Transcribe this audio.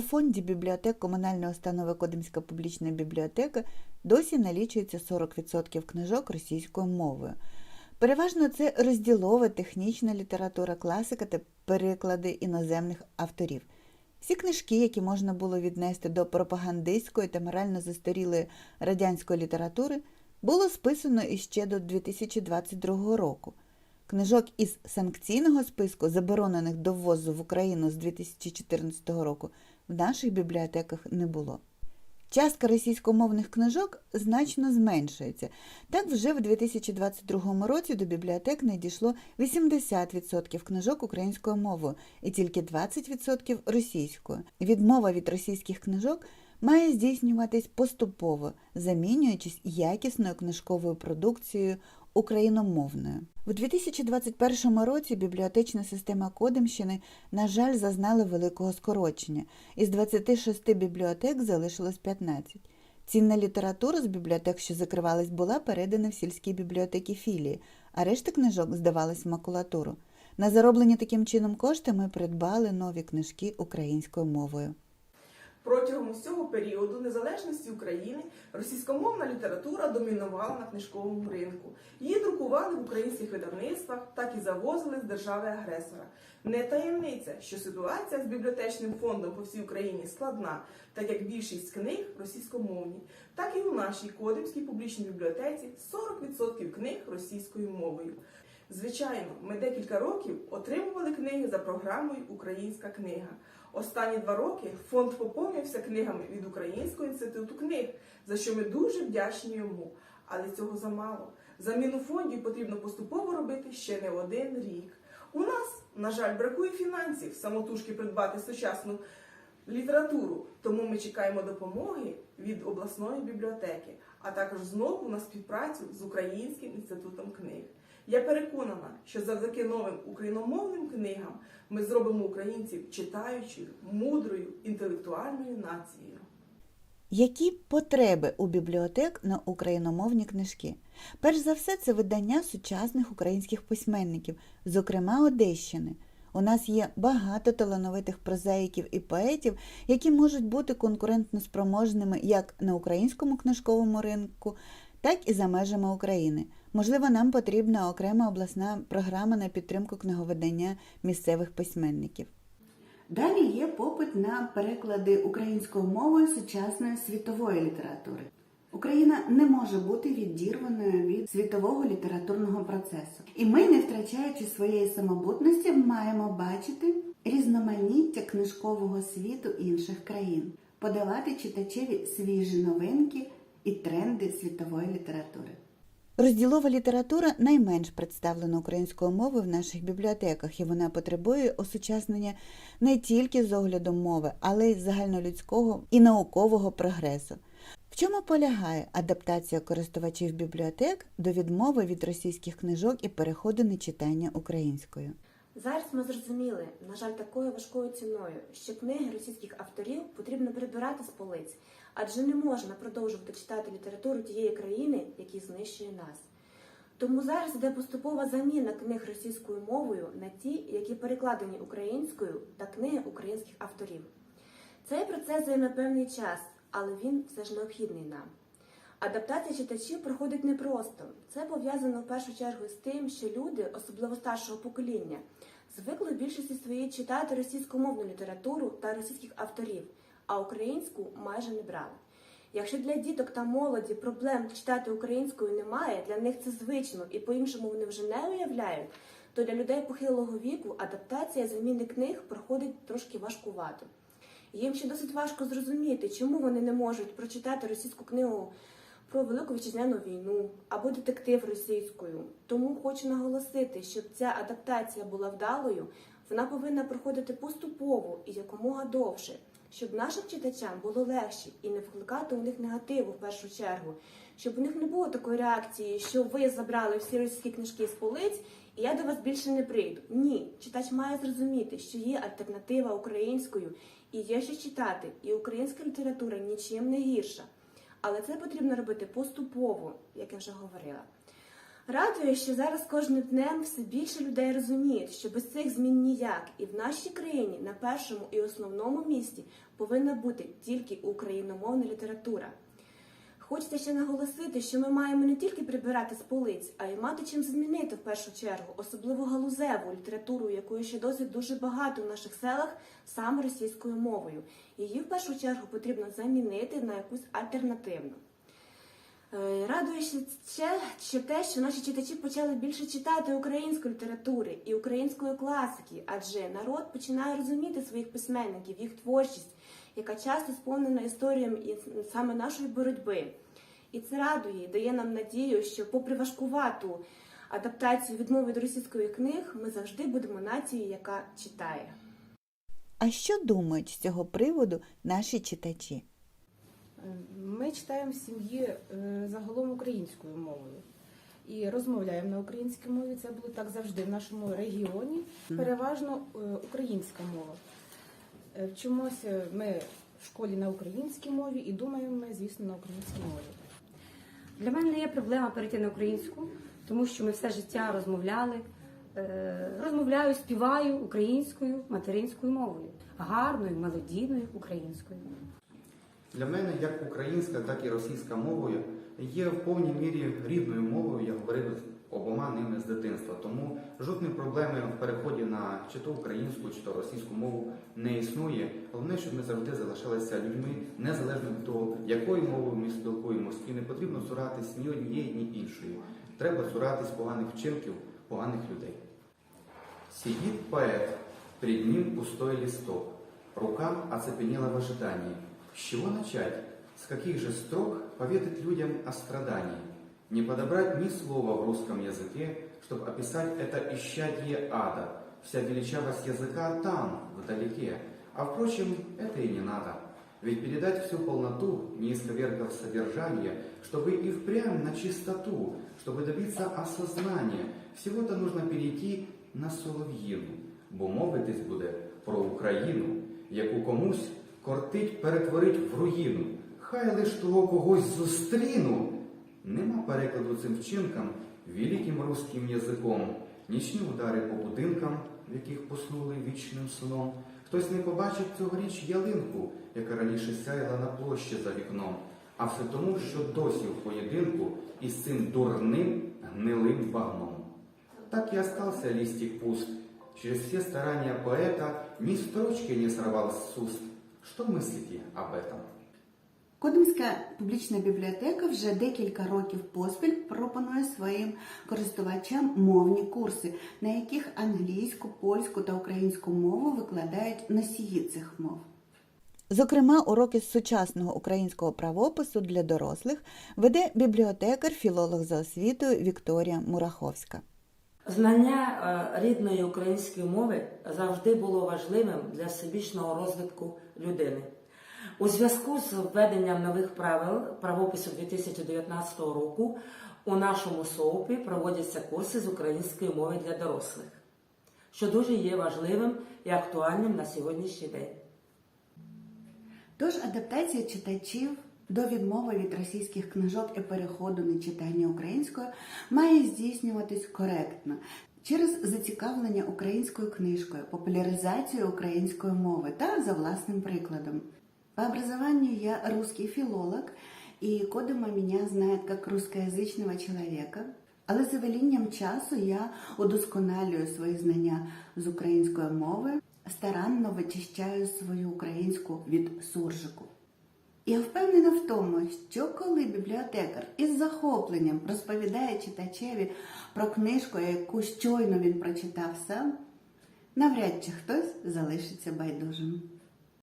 фонді бібліотек комунальної установи Кодимська публічна бібліотека досі налічується 40% книжок російською мовою. Переважно це розділова технічна література, класика та переклади іноземних авторів. Всі книжки, які можна було віднести до пропагандистської та морально застарілої радянської літератури, було списано іще до 2022 року. Книжок із санкційного списку, заборонених до ввозу в Україну з 2014 року, в наших бібліотеках не було. Частка російськомовних книжок значно зменшується. Так, вже в 2022 році до бібліотек надійшло 80% книжок українською мовою і тільки 20% російською. Відмова від російських книжок має здійснюватись поступово, замінюючись якісною книжковою продукцією україномовною. У 2021 році бібліотечна система Кодимщини, на жаль, зазнала великого скорочення. Із 26 бібліотек залишилось 15. Цінна література з бібліотек, що закривались, була передана в сільські бібліотеки філії, а решта книжок здавалась в макулатуру. На зароблені таким чином кошти ми придбали нові книжки українською мовою. Протягом усього періоду незалежності України російськомовна література домінувала на книжковому ринку. Її друкували в українських видавництвах, так і завозили з держави-агресора. Не таємниця, що ситуація з бібліотечним фондом по всій Україні складна, так як більшість книг російськомовні, так і у нашій Кодимській публічній бібліотеці 40% книг російською мовою. Звичайно, ми декілька років отримували книги за програмою Українська книга. Останні два роки фонд поповнився книгами від Українського інституту книг, за що ми дуже вдячні йому. Але цього замало. Заміну фондів потрібно поступово робити ще не один рік. У нас, на жаль, бракує фінансів самотужки придбати сучасну літературу, тому ми чекаємо допомоги від обласної бібліотеки, а також знову на співпрацю з Українським інститутом книг. Я переконана, що завдяки новим україномовним книгам ми зробимо українців читаючою, мудрою, інтелектуальною нацією. Які потреби у бібліотек на україномовні книжки? Перш за все, це видання сучасних українських письменників, зокрема Одещини. У нас є багато талановитих прозаїків і поетів, які можуть бути конкурентно спроможними як на українському книжковому ринку, так і за межами України. Можливо, нам потрібна окрема обласна програма на підтримку книговидання місцевих письменників. Далі є попит на переклади українською мовою сучасної світової літератури. Україна не може бути відірваною від світового літературного процесу. І ми, не втрачаючи своєї самобутності, маємо бачити різноманіття книжкового світу інших країн, подавати читачеві свіжі новинки і тренди світової літератури. Розділова література найменш представлена українською мовою в наших бібліотеках, і вона потребує осучаснення не тільки з огляду мови, але й загальнолюдського і наукового прогресу. Чому полягає адаптація користувачів бібліотек до відмови від російських книжок і переходу на читання українською? Зараз ми зрозуміли, на жаль, такою важкою ціною, що книги російських авторів потрібно прибирати з полиць, адже не можна продовжувати читати літературу тієї країни, які знищує нас. Тому зараз йде поступова заміна книг російською мовою на ті, які перекладені українською та книги українських авторів. Цей процес займе певний час, але він все ж необхідний нам. Адаптація читачів проходить непросто. Це пов'язано в першу чергу з тим, що люди, особливо старшого покоління, звикли в більшості своїй читати російськомовну літературу та російських авторів, а українську майже не брали. Якщо для діток та молоді проблем читати українською немає, для них це звично і по-іншому вони вже не уявляють, то для людей похилого віку адаптація заміни книг проходить трошки важкувато. Їм ще досить важко зрозуміти, чому вони не можуть прочитати російську книгу про Велику Вітчизняну війну або детектив російською. Тому хочу наголосити, щоб ця адаптація була вдалою, вона повинна проходити поступово і якомога довше, щоб нашим читачам було легше і не викликати у них негативу в першу чергу, щоб у них не було такої реакції, що ви забрали всі російські книжки з полиць. І я до вас більше не прийду. Ні, читач має зрозуміти, що є альтернатива українською, і є що читати, і українська література нічим не гірша. Але це потрібно робити поступово, як я вже говорила. Радує, що зараз кожним днем все більше людей розуміють, що без цих змін ніяк, і в нашій країні на першому і основному місці повинна бути тільки україномовна література. Хочеться ще наголосити, що ми маємо не тільки прибирати з полиць, а й мати чим змінити в першу чергу, особливо галузеву літературу, якої ще досить дуже багато в наших селах саме російською мовою. Її в першу чергу потрібно замінити на якусь альтернативну. Е, Радує ще ще, те, що наші читачі почали більше читати української літератури і української класики, адже народ починає розуміти своїх письменників, їх творчість, яка часто сповнена історіями і саме нашої боротьби. І це радує, і дає нам надію, що, попри важкувату адаптацію відмови до російської книг, ми завжди будемо нацією, яка читає. А що думають з цього приводу наші читачі? Ми читаємо в сім'ї е, загалом українською мовою і розмовляємо на українській мові. Це було так завжди в нашому регіоні. Переважно е, українська мова. Е, Вчимося ми в школі на українській мові і думаємо ми, звісно, на українській мові. Для мене не є проблема перейти на українську, тому що ми все життя розмовляли. Е, Розмовляю, співаю українською материнською мовою, гарною, мелодійною українською. Для мене як українська, так і російська мовою є в повній мірі рідною мовою. Я говорив обома ними з дитинства. Тому жодної проблеми в переході на чи то українську, чи то російську мову не існує. Головне, щоб ми завжди залишалися людьми незалежно від того, якою мовою ми спілкуємось, і не потрібно цуратись ні однієї, ні іншої. Треба цуратись поганих вчинків, поганих людей. Сидит поэт, перед ним пустой листок. Рука оцепенела в ожидании. С чего начать? С каких же строк поведать людям о страдании? Не подобрать ни слова в русском языке, чтобы описать это исчадие ада. Вся величавость языка там, вдалеке. А впрочем, это и не надо. Ведь передать всю полноту, не исковеркав содержание, чтобы и впрямь на чистоту, чтобы добиться осознания, всего-то нужно перейти на солов'їну, бо мовитись буде про Україну, яку комусь кортить перетворить в руїну. Хай лиш того когось зустріну. Нема перекладу цим вчинкам великим русським язиком. Нічні удари по будинкам, в яких поснули вічним сном. Хтось не побачить цьогоріч ялинку, яка раніше сяяла на площі за вікном. А все тому, що досі в поєдинку із цим дурним гнилим багном. Так и остался листик пуст. Через все старания поэта ни строчки не сорвал с уст. Что мыслите об этом? Кодимська публічна бібліотека вже декілька років поспіль пропонує своїм користувачам мовні курси, на яких англійську, польську та українську мову викладають носії цих мов. Зокрема, уроки з сучасного українського правопису для дорослих веде бібліотекар, філолог за освітою Вікторія Мураховська. Знання е, рідної української мови завжди було важливим для всебічного розвитку людини. У зв'язку з введенням нових правил правопису 2019 року у нашому СОУПі проводяться курси з української мови для дорослих, що дуже є важливим і актуальним на сьогоднішній день. Тож адаптація читачів до відмови від російських книжок і переходу на читання українською має здійснюватись коректно через зацікавлення українською книжкою, популяризацію української мови та за власним прикладом. По образованию я русский филолог, и Кодима меня знает как русскоязычного человека. Але за велінням часу я удосконалюю свої знання з української мови, старанно вичищаю свою українську від суржику. Я впевнена в тому, що коли бібліотекар із захопленням розповідає читачеві про книжку, яку щойно він прочитав сам, навряд чи хтось залишиться байдужим.